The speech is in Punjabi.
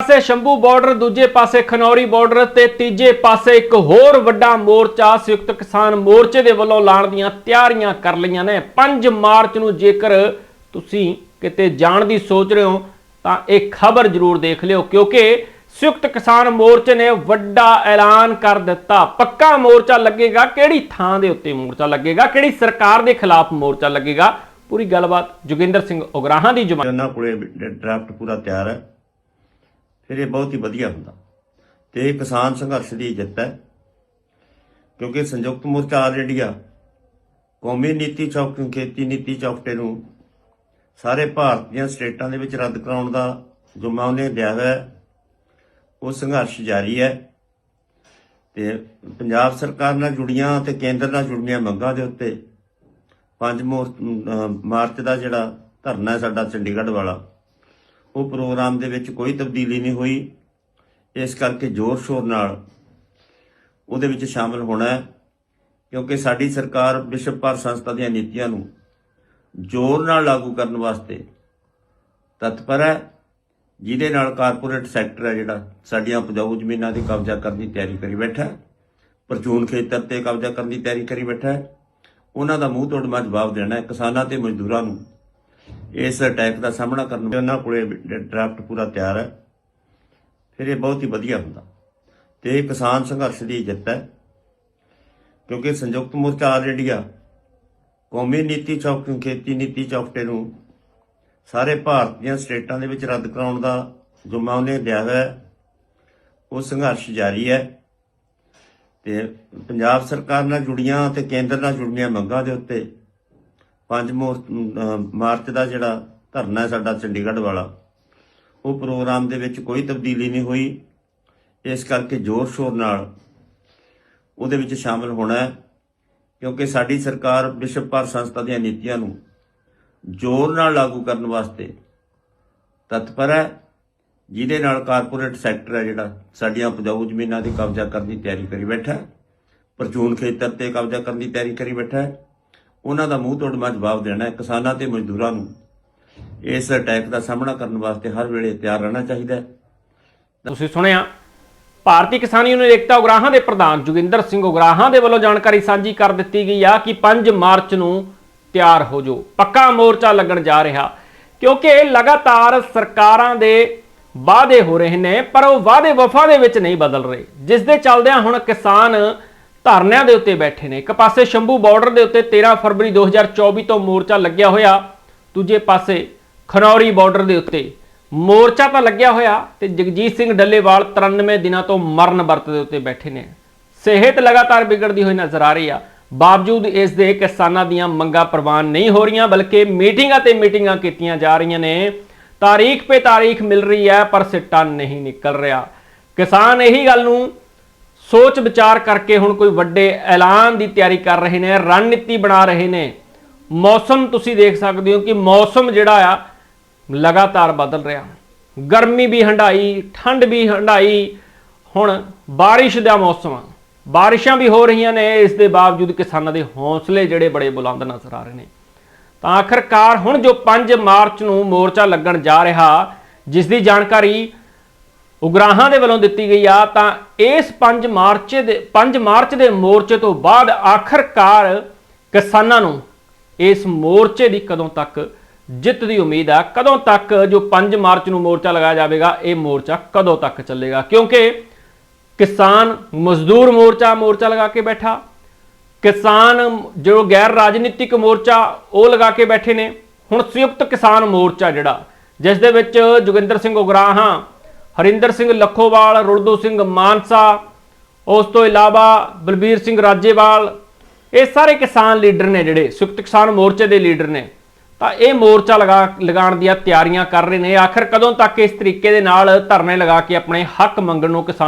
ਪਾਸੇ ਸ਼ੰਭੂ ਬਾਰਡਰ, ਦੂਜੇ ਪਾਸੇ ਖਨੌਰੀ ਬਾਰਡਰ ਤੇ ਤੀਜੇ ਪਾਸੇ ਇੱਕ ਹੋਰ ਵੱਡਾ ਮੋਰਚਾ, ਸੰਯੁਕਤ ਕਿਸਾਨ ਮੋਰਚੇ ਦੇ ਵੱਲੋਂ ਲਾਣ ਦੀਆਂ ਤਿਆਰੀਆਂ ਕਰ ਲਈਆਂ ਨੇ। 5 ਮਾਰਚ ਨੂੰ ਜੇਕਰ ਤੁਸੀਂ ਕਿਤੇ ਜਾਣ ਦੀ ਸੋਚ ਰਹੇ ਹੋ, ਤਾਂ ਇਹ ਖਬਰ ਜ਼ਰੂਰ ਦੇਖ ਲਿਓ, ਕਿਉਂਕਿ ਸੰਯੁਕਤ ਕਿਸਾਨ ਮੋਰਚੇ ਨੇ ਵੱਡਾ ਐਲਾਨ ਕਰ ਦਿੱਤਾ। ਪੱਕਾ ਮੋਰਚਾ ਲੱਗੇਗਾ ਕਿਹੜੀ ਥਾਂ ਦੇ ਉੱਤੇ ਮੋਰਚਾ ਲੱਗੇਗਾ, ਕਿਹੜੀ ਸਰਕਾਰ ਦੇ ਖਿਲਾਫ ਮੋਰਚਾ ਲੱਗੇਗਾ? ਪੂਰੀ ਗੱਲਬਾਤ ਜੋਗਿੰਦਰ ਸਿੰਘ ਉਗਰਾਹਾਂ ਦੀ ਜਮਾ ਉਹਨਾਂ ਕੋਲੇ ਡਰਾਫਟ ਪੂਰਾ ਤਿਆਰ ਹੈ। ਫਿਰ ਇਹ ਬਹੁਤ ਹੀ ਵਧੀਆ ਹੁੰਦਾ। ਤੇ ਇਹ ਕਿਸਾਨ ਸੰਘਰਸ਼ ਦੀ ਜਿੱਤ ਹੈ, ਕਿਉਂਕਿ ਸੰਯੁਕਤ ਮੋਰਚਾ ਆਲਰੇਡੀ ਆ ਕੌਮੀ ਨੀਤੀ ਚੌਕ, ਖੇਤੀ ਨੀਤੀ ਚੌਕਟੇ ਨੂੰ ਸਾਰੇ ਭਾਰਤ ਦੀਆਂ ਸਟੇਟਾਂ ਦੇ ਵਿੱਚ ਰੱਦ ਕਰਾਉਣ ਦਾ ਜੁਮਾ ਉਹਨੇ ਲਿਆ ਹੋਇਆ ਉਹ ਸੰਘਰਸ਼ ਜਾਰੀ ਹੈ ਤੇ ਪੰਜਾਬ ਸਰਕਾਰ ਨਾਲ ਜੁੜੀਆਂ ਤੇ ਕੇਂਦਰ ਨਾਲ ਜੁੜੀਆਂ ਮੰਗਾਂ ਦੇ ਉੱਤੇ 5 ਮਾਰਚ ਦਾ ਜਿਹੜਾ ਧਰਨਾ ਹੈ ਸਾਡਾ ਚੰਡੀਗੜ੍ਹ ਵਾਲਾ ਉਹ ਪ੍ਰੋਗਰਾਮ ਦੇ ਵਿੱਚ ਕੋਈ ਤਬਦੀਲੀ ਨਹੀਂ ਹੋਈ। ਇਸ ਕਰਕੇ ਜ਼ੋਰ ਸ਼ੋਰ ਨਾਲ ਉਹਦੇ ਵਿੱਚ ਸ਼ਾਮਲ ਹੋਣਾ ਹੈ, ਕਿਉਂਕਿ ਸਾਡੀ ਸਰਕਾਰ ਵਿਸ਼ਵ ਭਰ ਸੰਸਥਾ ਦੀਆਂ ਨੀਤੀਆਂ ਨੂੰ ਜ਼ੋਰ ਨਾਲ ਲਾਗੂ ਕਰਨ ਵਾਸਤੇ ਤਤਪਰ ਹੈ, ਜਿਹਦੇ ਨਾਲ ਕਾਰਪੋਰੇਟ ਸੈਕਟਰ ਹੈ ਜਿਹੜਾ ਸਾਡੀਆਂ ਉਪਜਾਊ ਜ਼ਮੀਨਾਂ ਤੇ ਕਬਜ਼ਾ ਕਰਨ ਦੀ ਤਿਆਰੀ ਕਰੀ ਬੈਠਾ ਹੈ, ਪ੍ਰਚੂਨ ਖੇਤਰ ਤੇ ਕਬਜ਼ਾ ਕਰਨ ਦੀ ਤਿਆਰੀ ਕਰੀ ਬੈਠਾ ਹੈ। ਉਹਨਾਂ ਦਾ ਮੂੰਹ ਤੋੜ ਮਾ ਜਵਾਬ ਦੇਣਾ ਹੈ, ਕਿਸਾਨਾਂ ਤੇ ਮਜ਼ਦੂਰਾਂ ਨੂੰ ਇਸ ਅਟੈਕ ਦਾ ਸਾਹਮਣਾ ਕਰਨ ਉਹਨਾਂ ਕੋਲੇ ਡਰਾਫਟ ਪੂਰਾ ਤਿਆਰ ਹੈ। ਫਿਰ ਇਹ ਬਹੁਤ ਹੀ ਵਧੀਆ ਹੁੰਦਾ। ਤੇ ਇਹ ਕਿਸਾਨ ਸੰਘਰਸ਼ ਦੀ ਜਿੱਤ ਹੈ। ਕਿਉਂਕਿ ਸੰਯੁਕਤ ਮੋਰਚਾ ਆਲ ਇੰਡੀਆ ਕੌਮੀ ਨੀਤੀ ਚੌਕ, ਖੇਤੀ ਨੀਤੀ ਚੌਕਟੇ ਨੂੰ ਸਾਰੇ ਭਾਰਤ ਦੀਆਂ ਸਟੇਟਾਂ ਦੇ ਵਿੱਚ ਰੱਦ ਕਰਾਉਣ ਦਾ ਜੁਮਾ ਉਹਨੇ ਲਿਆ ਹੋਇਆ ਹੈ। ਉਹ ਸੰਘਰਸ਼ ਜਾਰੀ ਹੈ। ਤੇ ਪੰਜਾਬ ਸਰਕਾਰ ਨਾਲ ਜੁੜੀਆਂ ਤੇ ਕੇਂਦਰ ਨਾਲ ਜੁੜੀਆਂ ਮੰਗਾਂ ਦੇ ਉੱਤੇ 5 ਮਾਰਚ ਦਾ ਜਿਹੜਾ ਧਰਨਾ ਹੈ ਸਾਡਾ ਚੰਡੀਗੜ੍ਹ ਵਾਲਾ, ਉਹ ਪ੍ਰੋਗਰਾਮ ਦੇ ਵਿੱਚ ਕੋਈ ਤਬਦੀਲੀ ਨਹੀਂ ਹੋਈ। ਇਸ ਕਰਕੇ ਜ਼ੋਰ ਸ਼ੋਰ ਨਾਲ ਉਹਦੇ ਵਿੱਚ ਸ਼ਾਮਲ ਹੋਣਾ ਹੈ, ਕਿਉਂਕਿ ਸਾਡੀ ਸਰਕਾਰ ਵਿਸ਼ਵ ਭਰ ਸੰਸਥਾ ਦੀਆਂ ਨੀਤੀਆਂ ਨੂੰ ਜ਼ੋਰ ਨਾਲ ਲਾਗੂ ਕਰਨ ਵਾਸਤੇ ਤਤਪਰ ਹੈ, ਜਿਹਦੇ ਨਾਲ ਕਾਰਪੋਰੇਟ ਸੈਕਟਰ ਹੈ ਜਿਹੜਾ ਸਾਡੀਆਂ ਉਪਜਾਊ ਜ਼ਮੀਨਾਂ ਤੇ ਕਬਜ਼ਾ ਕਰਨ ਦੀ ਤਿਆਰੀ ਕਰੀ ਬੈਠਾ ਹੈ, ਪ੍ਰਚੂਨ ਖੇਤਰ ਤੇ ਕਬਜ਼ਾ ਕਰਨ ਦੀ ਤਿਆਰੀ ਕਰੀ ਬੈਠਾ ਹੈ। ਉਹਨਾਂ ਦਾ ਮੂੰਹ ਤੋੜਮਾ ਜਵਾਬ ਦੇਣਾ ਹੈ। ਕਿਸਾਨਾਂ ਤੇ ਮਜ਼ਦੂਰਾਂ ਨੂੰ ਇਸ ਅਟੈਕ ਦਾ ਸਾਹਮਣਾ ਕਰਨ ਵਾਸਤੇ ਹਰ ਵੇਲੇ ਤਿਆਰ ਰਹਿਣਾ ਚਾਹੀਦਾ ਹੈ। ਤੁਸੀਂ ਸੁਣਿਆ? ਭਾਰਤੀ ਕਿਸਾਨ ਯੂਨੀਅਨ ਏਕਤਾ ਉਗਰਾਹਾਂ ਦੇ ਪ੍ਰਧਾਨ ਜੋਗਿੰਦਰ ਸਿੰਘ ਉਗਰਾਹਾਂ ਦੇ ਵੱਲੋਂ ਜਾਣਕਾਰੀ ਸਾਂਝੀ ਕਰ ਦਿੱਤੀ ਗਈ ਆ ਕਿ 5 ਮਾਰਚ ਨੂੰ ਤਿਆਰ ਹੋ ਜਾਓ। ਪੱਕਾ ਮੋਰਚਾ ਲੱਗਣ ਜਾ ਰਿਹਾ, ਕਿਉਂਕਿ ਲਗਾਤਾਰ ਸਰਕਾਰਾਂ ਦੇ ਵਾਅਦੇ ਹੋ ਰਹੇ ਨੇ, ਪਰ ਉਹ ਵਾਅਦੇ ਵਫਾ ਦੇ ਵਿੱਚ ਨਹੀਂ ਬਦਲ ਰਹੇ। ਜਿਸ ਦੇ ਚੱਲਦਿਆਂ ਹੁਣ ਕਿਸਾਨ ਧਰਨਿਆਂ ਦੇ ਉੱਤੇ ਬੈਠੇ ਨੇ। ਇੱਕ ਪਾਸੇ ਸ਼ੰਭੂ ਬਾਰਡਰ ਦੇ ਉੱਤੇ 13 ਫਰਵਰੀ 2024 ਤੋਂ ਮੋਰਚਾ ਲੱਗਿਆ ਹੋਇਆ, ਦੂਜੇ ਪਾਸੇ ਖਨੌਰੀ ਬਾਰਡਰ ਦੇ ਉੱਤੇ ਮੋਰਚਾ ਤਾਂ ਲੱਗਿਆ ਹੋਇਆ ਤੇ ਜਗਜੀਤ ਸਿੰਘ ਡੱਲੇਵਾਲ 93 ਦਿਨਾਂ ਤੋਂ ਮਰਨ ਵਰਤ ਦੇ ਉੱਤੇ ਬੈਠੇ ਨੇ। ਸਿਹਤ ਲਗਾਤਾਰ ਵਿਗੜਦੀ ਹੋਈ ਨਜ਼ਰ ਆ ਰਹੀ ਆ। ਬਾਵਜੂਦ ਇਸ ਦੇ ਕਿਸਾਨਾਂ ਦੀਆਂ ਮੰਗਾਂ ਪ੍ਰਵਾਨ ਨਹੀਂ ਹੋ ਰਹੀਆਂ, ਬਲਕਿ ਮੀਟਿੰਗਾਂ ਤੇ ਮੀਟਿੰਗਾਂ ਕੀਤੀਆਂ ਜਾ ਰਹੀਆਂ ਨੇ। ਤਾਰੀਖ 'ਤੇ ਤਾਰੀਖ ਮਿਲ ਰਹੀ ਹੈ, ਪਰ ਸਿੱਟਾ ਨਹੀਂ ਨਿਕਲ ਰਿਹਾ। ਕਿਸਾਨ ਇਹੀ ਗੱਲ ਨੂੰ ਸੋਚ ਵਿਚਾਰ ਕਰਕੇ ਹੁਣ ਕੋਈ ਵੱਡੇ ਐਲਾਨ ਦੀ ਤਿਆਰੀ ਕਰ ਰਹੇ ਨੇ, ਰਣਨੀਤੀ ਬਣਾ ਰਹੇ ਨੇ। ਮੌਸਮ ਤੁਸੀਂ ਦੇਖ ਸਕਦੇ ਹੋ ਕਿ ਮੌਸਮ ਜਿਹੜਾ ਆ, ਲਗਾਤਾਰ ਬਦਲ ਰਿਹਾ। ਗਰਮੀ ਵੀ ਹੰਡਾਈ ਠੰਡ ਵੀ ਹੰਡਾਈ ਹੁਣ ਬਾਰਿਸ਼ ਦਾ ਮੌਸਮ ਆ। ਬਾਰਿਸ਼ਾਂ ਵੀ ਹੋ ਰਹੀਆਂ ਨੇ, ਇਸ ਦੇ ਬਾਵਜੂਦ ਕਿਸਾਨਾਂ ਦੇ ਹੌਸਲੇ ਜਿਹੜੇ ਬੜੇ ਬੁਲੰਦ ਨਜ਼ਰ ਆ ਰਹੇ ਨੇ। ਤਾਂ ਆਖਰਕਾਰ ਹੁਣ ਜੋ 5 ਮਾਰਚ ਨੂੰ ਮੋਰਚਾ ਲੱਗਣ ਜਾ ਰਿਹਾ, ਜਿਸ ਦੀ ਜਾਣਕਾਰੀ ਉਗਰਾਹਾਂ ਦੇ ਵੱਲੋਂ ਦਿੱਤੀ ਗਈ ਆ ਤਾਂ ਇਸ 5 ਮਾਰਚ ਦੇ 5 ਮਾਰਚ ਦੇ ਮੋਰਚੇ ਤੋਂ ਬਾਅਦ ਆਖਰਕਾਰ ਕਿਸਾਨਾਂ ਨੂੰ ਇਸ ਮੋਰਚੇ ਦੀ ਕਦੋਂ ਤੱਕ ਜਿੱਤ ਦੀ ਉਮੀਦ ਆ? ਕਦੋਂ ਤੱਕ ਜੋ 5 ਮਾਰਚ ਨੂੰ ਮੋਰਚਾ ਲਗਾਇਆ ਜਾਵੇਗਾ, ਇਹ ਮੋਰਚਾ ਕਦੋਂ ਤੱਕ ਚੱਲੇਗਾ? ਕਿਉਂਕਿ ਕਿਸਾਨ ਮਜ਼ਦੂਰ ਮੋਰਚਾ ਮੋਰਚਾ ਲਗਾ ਕੇ ਬੈਠਾ, ਕਿਸਾਨ ਜੋ ਗੈਰ ਰਾਜਨੀਤਿਕ ਮੋਰਚਾ ਉਹ ਲਗਾ ਕੇ ਬੈਠੇ ਨੇ। ਹੁਣ ਸੰਯੁਕਤ ਕਿਸਾਨ ਮੋਰਚਾ ਜਿਹੜਾ, ਜਿਸ ਦੇ ਵਿੱਚ ਜੋਗਿੰਦਰ ਸਿੰਘ ਉਗਰਾਹਾਂ ਹਰਿੰਦਰ ਸਿੰਘ ਲੱਖੋਵਾਲ, ਰੁਲਦੂ ਸਿੰਘ ਮਾਨਸਾ, ਉਸ ਤੋਂ ਇਲਾਵਾ ਬਲਬੀਰ ਸਿੰਘ ਰਾਜੇਵਾਲ। ਇਹ ਸਾਰੇ ਕਿਸਾਨ ਲੀਡਰ ਨੇ ਜਿਹੜੇ, ਸੰਯੁਕਤ ਕਿਸਾਨ ਮੋਰਚੇ ਦੇ ਲੀਡਰ ਨੇ। ਤਾਂ ਇਹ ਮੋਰਚਾ ਲਗਾ, ਲਗਾਉਣ ਦੀਆਂ ਤਿਆਰੀਆਂ ਕਰ ਰਹੇ ਨੇ। ਆਖਰ ਕਦੋਂ ਤੱਕ ਇਸ ਤਰੀਕੇ ਦੇ ਨਾਲ ਧਰਨੇ ਲਗਾ ਕੇ ਆਪਣੇ ਹੱਕ ਮੰਗਣ ਨੂੰ ਕਿਸਾਨ